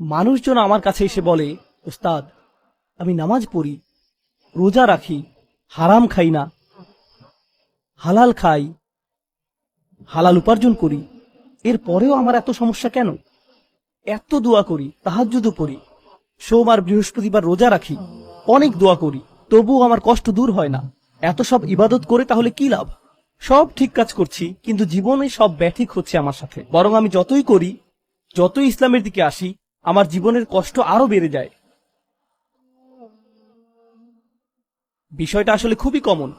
মানুষজন আমার কাছে এসে বলে, ওস্তাদ, আমি নামাজ পড়ি, রোজা রাখি, হারাম খাই না, হালাল খাই, হালাল উপার্জন করি। এর পরেও আমার এত সমস্যা কেন? এত দোয়া করি, তাহাজ্জুদও করি সোমবার বৃহস্পতিবার রোজা রাখি, অনেক দোয়া করি, তবুও আমার কষ্ট দূর হয় না। এত সব ইবাদত করে তাহলে কি লাভ? সব ঠিক কাজ করছি, কিন্তু জীবনে সব ব্যাঠিক হচ্ছে আমার সাথে। বরং আমি যতই করি, যতই ইসলামের দিকে আসি আমার জীবনের কষ্ট আরও বেড়ে যায়। বিষয়টা আসলে খুবই কমন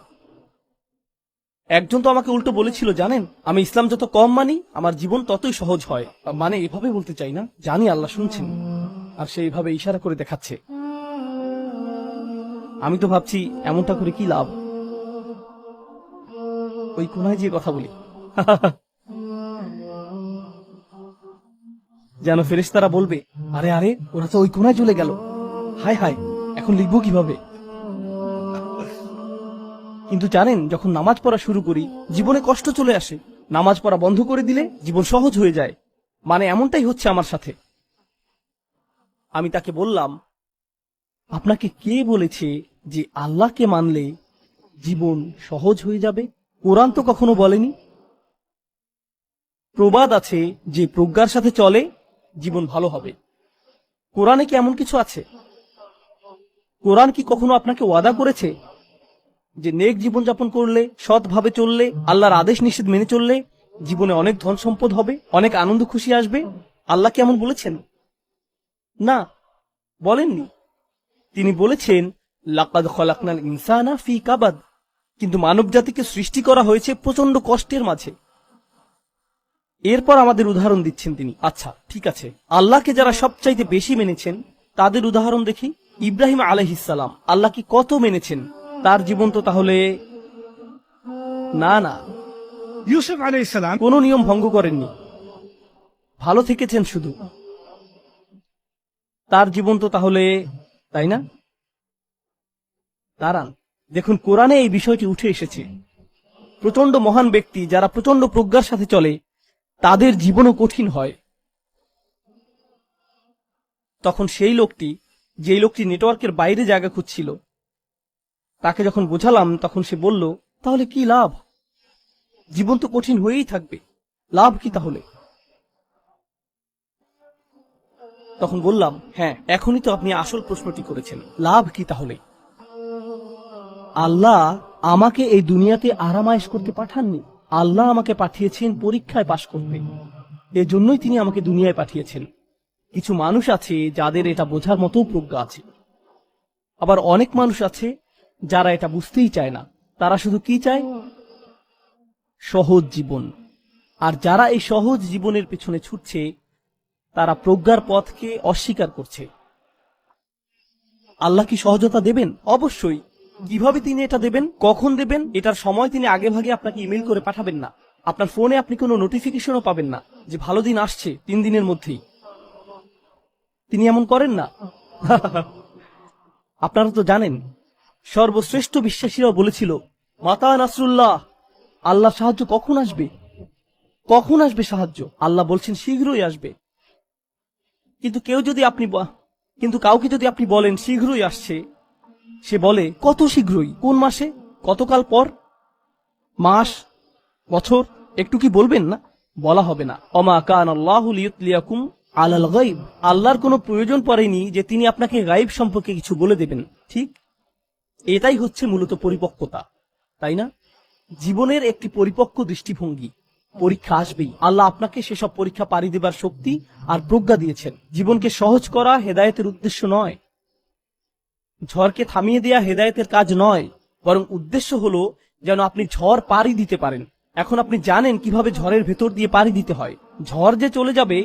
একজন তো আমাকে উল্টো বলেছিল, জানেন, আমি ইসলাম যত কম মানি, আমার জীবন ততই সহজ হয়। মানে এভাবে বলতে চাই না, জানি আল্লাহ শুনছেন, আর সে এইভাবে ইশারা করে দেখাচ্ছে। আমি তো ভাবছি, এমনটা করে কি লাভ? ওই কোনায় যে কথা বলি। যেন ফেরেশতারা বলবে, আরে আরে, ওরা তো ওই কোনায় চলে গেল। হায় হায়, এখন লিখব কীভাবে? কিন্তু জানেন, যখন নামাজ পড়া শুরু করি, জীবনে কষ্ট চলে আসে। নামাজ পড়া বন্ধ করে দিলে জীবন সহজ হয়ে যায়। মানে এমনটাই হচ্ছে আমার সাথে। আমি তাকে বললাম, আপনাকে কে বলেছে যে আল্লাহকে মানলে জীবন সহজ হয়ে যাবে? কোরআন তো কখনো বলেনি। প্রবাদ আছে যে প্রজ্ঞার সাথে চলে জীবন ভালো হবে। কোরআনে কি এমন কিছু আছে? কোরআন কি কখনো আপনাকে ওয়াদা করেছে? যে নেক জীবনযাপন করলে, সৎভাবে চললে, আল্লাহর আদেশ নিষেধ মেনে চললে, জীবনে অনেক ধন সম্পদ হবে, অনেক আনন্দ খুশি আসবে? আল্লাহ কি এমন বলেছেন? না, বলেননি। তিনি বলেছেন, লাকাদ ইনসানা ফি কাবাদ। কিন্তু মানব জাতিকে সৃষ্টি করা হয়েছে প্রচণ্ড কষ্টের মাঝে। এরপর আমাদের উদাহরণ দিচ্ছেন তিনি। আচ্ছা ঠিক আছে। আল্লাহকে যারা সবচাইতে বেশি মেনেছেন তাদের উদাহরণ দেখি। ইব্রাহিম আলহিসাল্লাম আল্লাহ কি কত মেনেছেন? তার জীবন তো তাহলে না না। ইউসুফ আলাইহিস সালাম কোনো নিয়ম ভঙ্গ করেননি। ভালো থেকেছেন শুধু। তার জীবন তো তাহলে তাই না? দাঁড়ান। দেখুন কোরআনে এই বিষয়টি উঠে এসেছে। প্রচণ্ড মহান ব্যক্তি যারা প্রচণ্ড প্রজ্ঞার সাথে চলে তাদের জীবনও কঠিন হয়। তখন সেই লোকটি, যেই লোকটি নেটওয়ার্কের বাইরে জায়গা খুঁজছিল, তাকে যখন বোঝালাম, তখন সে বলল, তাহলে কি লাভ? জীবন তো কঠিন হয়েই থাকবে। লাভ কি তাহলে? তখন বললাম হ্যাঁ এখনই তো আপনি আসল প্রশ্নটি করেছেন। লাভ কি তাহলে? আল্লাহ আমাকে এই দুনিয়াতে আরামায়েশ করতে পাঠাননি। আল্লাহ আমাকে পাঠিয়েছেন পরীক্ষায় পাশ করতে। এজন্যই তিনি আমাকে দুনিয়ায় পাঠিয়েছেন। কিছু মানুষ আছে যাদের এটা বোঝার মতো প্রজ্ঞা আছে। আবার অনেক মানুষ আছে যারা এটা বুঝতেই চায় না। তারা শুধু কি চায়? সহজ জীবন। আর যারা এই সহজ জীবনের পেছনে ছুটছে, তারা প্রজ্ঞার পথকে অস্বীকার করছে। আল্লাহ কি সহজতা দেবেন? অবশ্যই। কীভাবে তিনি এটা দেবেন? কখন দেবেন? এটার সময় তিনি আগে ভাগে আপনাকে ইমেল করে পাঠাবেন না। আপনার ফোনে আপনি কোনো নোটিফিকেশনও পাবেন না। যে ভালো দিন আসছে তিন দিনের মধ্যেই। তিনি এমন করেন না? আপনারা তো জানেন, সর্বশ্রেষ্ঠ বিশ্বাসীরাও বলেছিল, মাতা নাসরুল্লাহ, আল্লাহ সাহায্য কখন আসবে? কখন আসবে সাহায্য? আল্লাহ বলছেন, শীঘ্রই আসবে। কিন্তু কেউ যদি আপনি কিন্তু কাউকে যদি আপনি বলেন, শীঘ্রই আসছে সে বলে, কত শীঘ্রই? কোন মাসে? কতকাল পর? মাস? বছর? একটু কি বলবেন না? বলা হবে না। অমা কান আল্লাহ লিয়াকুম আলাল গাইব আল্লাহর কোনো প্রয়োজন পড়েনি যে তিনি আপনাকে গাইব সম্পর্কে কিছু বলে দেবেন। ঠিক? এটাই হচ্ছে মূলত পরিপক্কতা। তাই না? জীবনের একটি পরিপক্ক দৃষ্টিভঙ্গি। পরীক্ষা আসবেই। আল্লাহ আপনাকে সেসব পরীক্ষা পাড়ি দেবার শক্তি আর প্রজ্ঞা দিয়েছেন। জীবনকে সহজ করা হেদায়েতের উদ্দেশ্য নয়। ঝড়কে থামিয়ে দেয়া হেদায়তের কাজ নয়, বরং উদ্দেশ্য হলো যেন আপনি ঝড় পাড়ি দিতে পারেন। এখন আপনি জানেন কীভাবে ঝড়ের ভেতর দিয়ে পাড়ি দিতে হয়। ঝড় যে চলে যাবে